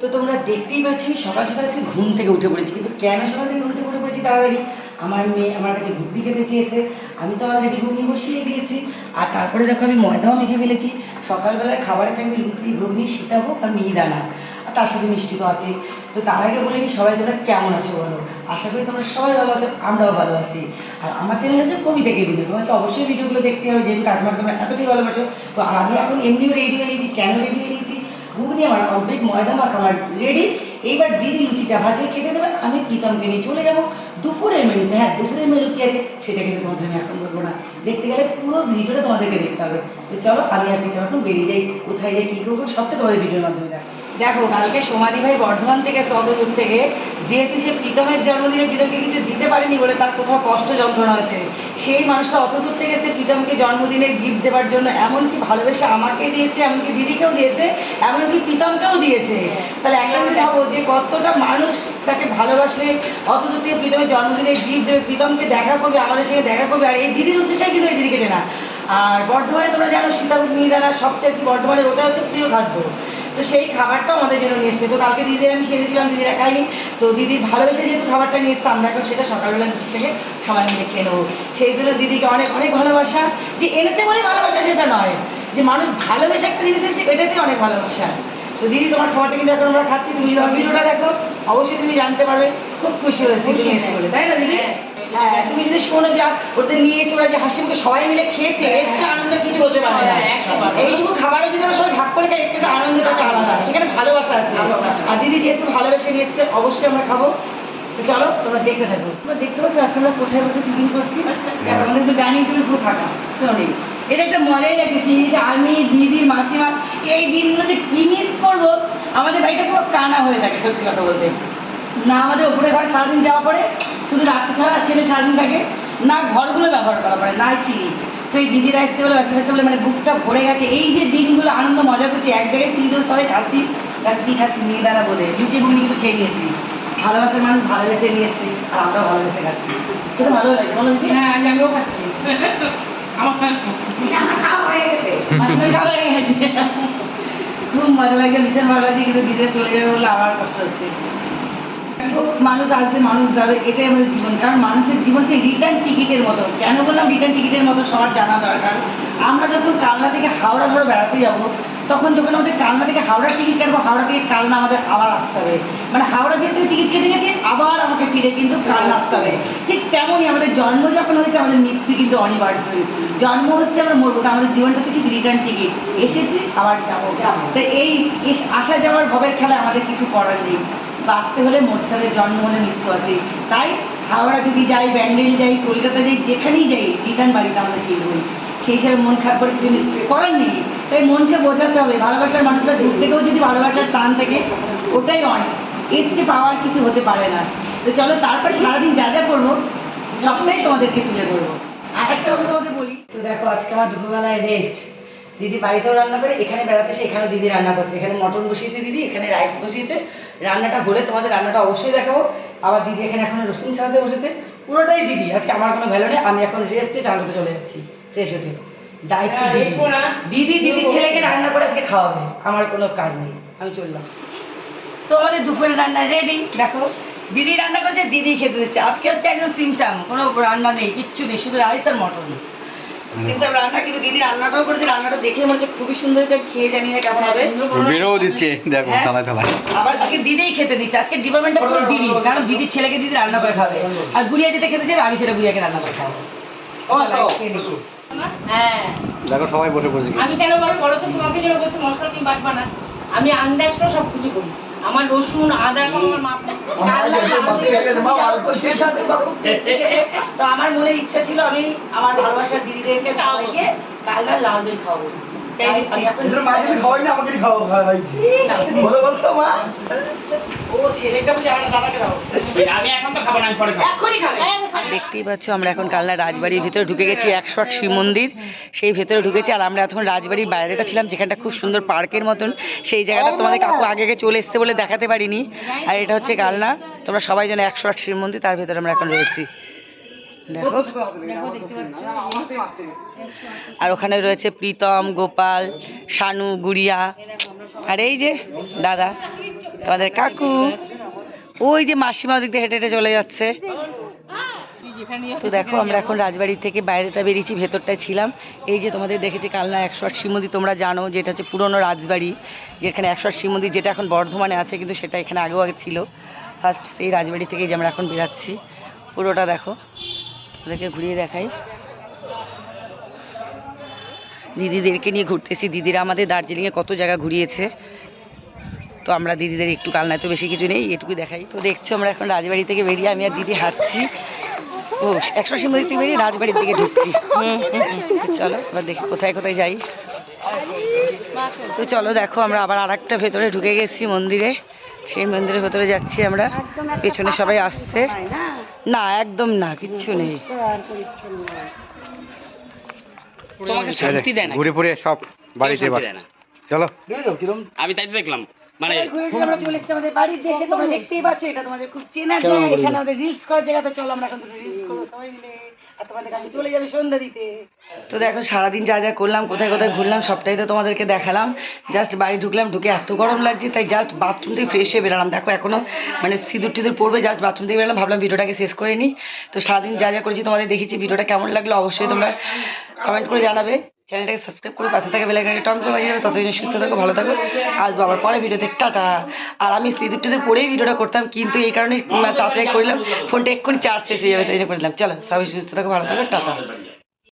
তো তোমরা দেখতেই পাচ্ছ, আমি সকাল সকাল আজকে ঘুম থেকে উঠে পড়েছি। কিন্তু কেন সকাল থেকে ঘুম থেকে উঠে পড়েছি তাড়াতাড়ি? আমার মেয়ে আমার কাছে ঘুগনি খেতে চেয়েছে। আমি তো অলরেডি ঘুগনি বসিয়ে দিয়েছি। আর তারপরে দেখো আমি ময়দাও মেখে ফেলেছি। সকালবেলায় খাবারে থাকবে লুচি, ঘুগনি, সীতাভোগ আর মিহিদানা। আর তার সাথে মিষ্টি তো আছে তো তার আগে বলে নি, সবাই তোমরা কেমন আছো বলো? আশা করি তোমরা সবাই ভালো আছো, আমরাও ভালো আছি। আর আমার চ্যানেল হচ্ছে কবিতা কেবিনে। তোমার তো অবশ্যই ভিডিওগুলো দেখতে হবে, যেহেতু কাকিমার তোমরা এতটাই ভালোবাসো। তো আমি এখন এমনিও রেডি হয়ে নিয়েছি কেন রেডি হয়ে নিয়েছি ঘুগনি আমার কমপ্লিট ময়দা মাখা, আমার রেডি এইবার দিদি লুচিটা ভাজবে খেতে দেবে, আমি প্রীতমকে নিয়ে চলে যাব। দুপুরের মেনুতে হ্যাঁ দুপুরের মেনু কী আছে, সেটা কিন্তু তোমাদের আমি এখন বলব না। দেখতে গেলে পুরো ভিডিওটা তোমাদেরকে দেখতে হবে। তো চলো, আমি আর প্রীতম এখন বেরিয়ে যাই, কোথায় যাই, কী করব, সবটা তোমাদের ভিডিওর মাধ্যমে দেখো দেখো, কালকে সমাধি ভাই বর্ধমান থেকে সদরপুর থেকে যেহেতু সে প্রীতমের জন্মদিনে প্রীতমকে কিছু দিতে পারেনি বলে তার কোথাও কষ্ট যন্ত্রণা হচ্ছে সেই মানুষটা অত দূর থেকে সে প্রীতমকে জন্মদিনের গিফট দেওয়ার জন্য এমনকি ভালোবেসে আমাকে দিয়েছে, এমনকি দিদিকেও দিয়েছে, এমনকি প্রীতমকেও দিয়েছে। তাহলে একটা যদি ভাবো যে কতটা মানুষ তাকে ভালোবাসলে, অত দূর থেকে প্রীতমের জন্মদিনের গিফট দেবে, প্রীতমকে দেখা করবে, আমাদের সঙ্গে দেখা করবে, আর এই দিদির উদ্দেশ্যে কিন্তু এই দিদিকে চেনা। আর বর্ধমানে তোমরা জানো সীতাভোগ মিহিদানা সবচেয়ে কি বর্ধমানের ওটা হচ্ছে প্রিয় খাদ্য। তো সেই খাবারটাও আমাদের জন্য নিয়ে এসছে। তো কালকে দিদির আমি সেরেছিলাম দিদিরা খাইনি তো দিদি ভালোবেসে যেহেতু খাবারটা নিয়ে এসছে, আমরা এখন সেটা সকালবেলা দিদির সঙ্গে সবাই মিলে খেয়ে নেব। সেই জন্য দিদিকে অনেক অনেক ভালোবাসা। যে এনেছে বলে ভালোবাসা সেটা নয়। যে মানুষ ভালোবেসে একটা জিনিস এনেছে এটাতেই অনেক ভালোবাসা। তো দিদি, তোমার খাবারটা কিন্তু এখন আমরা খাচ্ছি। তুমি যদি ভিডিওটা দেখো, অবশ্যই তুমি জানতে পারবে। খুব খুশি হচ্ছে তুমি এসে বলে। তাই না, দিদি? হ্যাঁ তুমি যদি শোনো যা ওদের নিয়েছে ওরা যে হাসি মুখে সবাই মিলে খেয়েছে এর চেয়ে আনন্দের কিছু হতে পারে না। এইটুকু খাবারও যদি আমরা সবাই ভাগ করে খাই একটু আনন্দটা তো আলাদা। সেখানে ভালোবাসা আছে। আর দিদি যেহেতু ভালোবেসে নিয়ে এসছে অবশ্যই আমরা খাব। তো চলো তোমরা দেখতে থাকো। তোমরা দেখতে পাচ্ছ আজকে আমরা কোথায় বসে টিফিন করছি? আমাদের তো ডাইনিং টেবিল পুরো ফাঁকা কেউ নেই। এটা একটা মজাই লাগছে যে আমি দিদি মাসিমা এই দিনগুলোতে কি মিস করব? আমাদের বাড়িটা পুরো কানা হয়ে থাকে সত্যি কথা বলতে। না আমাদের ওপরে ঘরে সারাদিন যাওয়া পড়ে শুধু রাত্রি ছাড়া ছেলে সারাদিন থাকে না ঘরগুলো ব্যবহার করা পড়ে না সিঁড়ি। তো এই দিদিরা আসতে বলে বাসা আসতে বলে মানে বুকটা ভরে গেছে। এই যে দিনগুলো আনন্দ মজা করছি এক জায়গায় সিঁড়ি ধরে সবাই খাচ্ছি তার কী খাচ্ছি মেয়ে দ্বারা বলে লুচি বুগনি কিন্তু খেয়ে নিয়েছি। ভালোবাসার মানুষ ভালোবেসে নিয়ে এসছে আর আমরাও ভালোবেসে খাচ্ছি। খেতে ভালো লাগে বলো দিদি হ্যাঁ আজ আমিও খাচ্ছি। আমার আমার খাওয়া হয়ে গেছে। খাওয়া হয়ে গেছে। খুব মজা লাগছে ভীষণ ভালো লাগছে কিন্তু দিদি চলে যাবে বলে আমার কষ্ট হচ্ছে। মানুষ আসবে মানুষ যাবে এটাই আমাদের জীবন। কারণ মানুষের জীবন হচ্ছে রিটার্ন টিকিটের মতো। কেন বললাম রিটার্ন টিকিটের মতো? সবার জানা দরকার। আমরা যখন কালনা থেকে হাওড়া ধরে বেড়াতে যাব তখন যখন আমাদের কালনা থেকে হাওড়া টিকিট কাটবো হাওড়া থেকে কালনা আমাদের আবার আসতে হবে। মানে হাওড়া যেহেতু টিকিট কেটে গেছে আবার আমাকে ফিরে কিন্তু কালনা আসতে হবে। ঠিক তেমনই আমাদের জন্ম যখন হয়েছে আমাদের মৃত্যু কিন্তু অনিবার্য। জন্ম হচ্ছে আমরা মরবো তো আমাদের জীবনটা হচ্ছে ঠিক রিটার্ন টিকিট এসেছি আবার যাব। তো এই আসা যাওয়ার ভবের খেলা আমাদের কিছু করার নেই। বাঁচতে হলে মরতে হবে, জন্ম হলে মৃত্যু আছে। তাই হাওড়া যদি যাই, ব্যান্ডেল যাই, কলকাতা যাই, যেখানেই যাই, রিটার্ন বাড়িতে আমাদের ফিল হই সেই হিসাবে মন খারাপ করে কিছু করার নেই। তাই মনকে বোঝাতে হবে। ভালোবাসার মানুষরা দূর থেকেও যদি ভালোবাসার টান থাকে, ওটাই অনেক। এর চেয়ে পাওয়ার কিছু হতে পারে না। তো চলো, তারপর সারাদিন যা যা করব সবটাই তোমাদেরকে তুলে ধরবো। আর একটা কথা তোমাদের বলি, তো দেখো, আজকে আমার দুপুরবেলায় রেস্ট দিদি বাড়িতেও রান্না করে, এখানে বেড়াতে এসে এখানেও দিদি রান্না করছে। এখানে মটন বসিয়েছে দিদি, এখানে রাইস বসিয়েছে। রান্নাটা হলে তোমাদের রান্নাটা অবশ্যই দেখাবো। আবার দিদি এখানে এখন রসুন ছাড়াতে বসেছে। পুরোটাই দিদি আজকে আমার কোনো ভ্যালু নেই আমি এখন রেস্টে চালাতে চলে যাচ্ছি ফ্রেশ হতে। দায়িত্ব হ্যাঁ, দিদি। দিদি দিদির ছেলেকে রান্না করে আজকে খাওয়াবে আমার কোনো কাজ নেই আমি চললাম তো আমাদের দুপুরের রান্না রেডি দেখো। দিদি রান্না করেছে দিদি খেতে দিচ্ছে। আজকে হচ্ছে একদম সিমসাম কোনো রান্না নেই কিচ্ছু নেই শুধু রাইস আর মটন সিমসাম রান্না কিন্তু দিদি রান্নাটাও করেছে রান্নাটা দেখে মনে হচ্ছে খুবই সুন্দর হয়েছে খেয়ে জানি না কেমন হবে। বেরোও দিচ্ছে দেখো হ্যাঁ? থালায় থালায় আবার আজকে দিদিই খেতে দিচ্ছে আজকে ডিপার্টমেন্টটা পুরো দিদি কারণ দিদির ছেলেকে দিদি রান্না করে খাবে। আর গুড়িয়া যেটা খেতে চাইবে আমি সেটা গুড়িয়াকে রান্না করে খাব। হ্যাঁ। দেখো সবাই বসে বসে আমি কেন বলো? বলো তো তোমাকে যেন বলছি মশলা তুমি বাটবা না। আমি আন্দাজ করে সব কিছু করি। আমার রসুন আদা সব আমার মাপ তো আমার মনের ইচ্ছা ছিল আমি আমার ভালোবাসার দিদিদেরকে সবাইকে কালনার লাল দই খাব মা যদি খাওয়াই না আমাকে খাওয়া খাওয়াইছি বলো বলছো মা। ও ছেলেটা বুঝে আমার দাদাকে দাও। আমি এখন তো খাব না আমি পরে খাব। এখনই খাবে। দেখতেই পাচ্ছ আমরা এখন কালনা রাজবাড়ির ভিতরে ঢুকে গেছি একশো আট শিব মন্দির। সেই ভেতরে ঢুকেছি আর আমরা এখন রাজবাড়ির বাইরেটা ছিলাম যেখানটা খুব সুন্দর পার্কের মতন। সেই জায়গাটা তোমাদের কাকু আগে আগে চলে এসছে বলে দেখাতে পারিনি। আর এটা হচ্ছে কালনা। তোমরা সবাই জানো একশো আট শিব মন্দির তার ভেতরে আমরা এখন রয়েছি। দেখো। দেখো দেখতে পাচ্ছি? আর ওখানে রয়েছে প্রীতম গোপাল শানু গুড়িয়া। আর এই যে দাদা। তোমাদের কাকু? ওই যে মাসিমা ওদিক দিয়ে হেঁটে হেঁটে চলে যাচ্ছে। তো দেখো, আমরা এখন রাজবাড়ি থেকে বাইরেটা বেরিয়েছি, ভেতরটায় ছিলাম। এই যে তোমাদের দেখেছি, কালনা একশো আট শ্রীমন্দির তোমরা জানো যেটা হচ্ছে পুরনো রাজবাড়ি, যেখানে একশো আট শ্রীমন্দির যেটা এখন বর্ধমানে আছে, কিন্তু সেটা এখানে আগেও আগে ছিল। ফার্স্ট সেই রাজবাড়ি থেকেই যে আমরা এখন বেরাচ্ছি। পুরোটা দেখো ওদেরকে ঘুরিয়ে দেখাই। দিদিদেরকে নিয়ে ঘুরতেছি। দিদিরা আমাদের দার্জিলিংয়ে কত জায়গা ঘুরিয়েছে। তো আমরা দিদিদের একটু কালনায় তো বেশি কিছু নেই এটুকু দেখাই। তো দেখছ আমরা এখন রাজবাড়ি থেকে বেরিয়ে আমি আর দিদি হাঁটছি। ও একশো সিংহ থেকে বেরিয়ে রাজবাড়ির দিকে ঢুকছি। চলো এবার দেখি কোথায় কোথায় যাই। তো চলো দেখো আমরা আবার আর একটা ভেতরে ঢুকে গেছি মন্দিরে। সেই মন্দিরের ভেতরে যাচ্ছি আমরা। পেছনে সবাই আসছে। না একদম না কিচ্ছু নেই। দেয় না ঘুরে ফুরে সব বাড়িতে। চলো। আমি তাই তো দেখলাম। মানে আমরা চলে এসেছি আমাদের বাড়ির দেশে তোমরা দেখতেই পাচ্ছ এটা তোমাদের খুব চেনা জায়গা। এখানে আমাদের রিলস করার জায়গা তো চলো আমরা এখন রিলস করব সবাই মিলে। আর তোমাদের কাছে চলে যাবে সন্ধ্যা দিতে। তো দেখো সারাদিন যা যা করলাম কোথায় কোথায় ঘুরলাম সবটাই তো তোমাদেরকে দেখালাম। জাস্ট বাড়ি ঢুকলাম ঢুকে এত গরম লাগছে তাই জাস্ট বাথরুম থেকে ফ্রেশ হয়ে বেরালাম। দেখো এখনও মানে সিঁদুর টিঁদুর পড়বে জাস্ট বাথরুম থেকে বেরালাম ভাবলাম ভিডিওটাকে শেষ করে নিই। তো সারাদিন যা যা করেছি তোমাদের দেখেছি ভিডিওটা কেমন লাগল অবশ্যই তোমরা কমেন্ট করে জানাবে। চ্যানেলটাকে সাবস্ক্রাইব করে পাশে থাকা বেলাইকানকে টন করে বাজিয়ে যাবে ততদিন সুস্থ থাকো, ভালো থাকো। আসব আবার পরে ভিডিওতে। টাটা। আর আমি সিঁদুর টিঁদুর পরেই ভিডিওটা করতাম, কিন্তু এই কারণে তাড়াতাড়ি করলাম ফোনটা এক্ষুনি চার্জ শেষ হয়ে যাবে, তাই জন্য করলাম চলো, সবাই সুস্থ থাকো, ভালো থাকো, টাটা।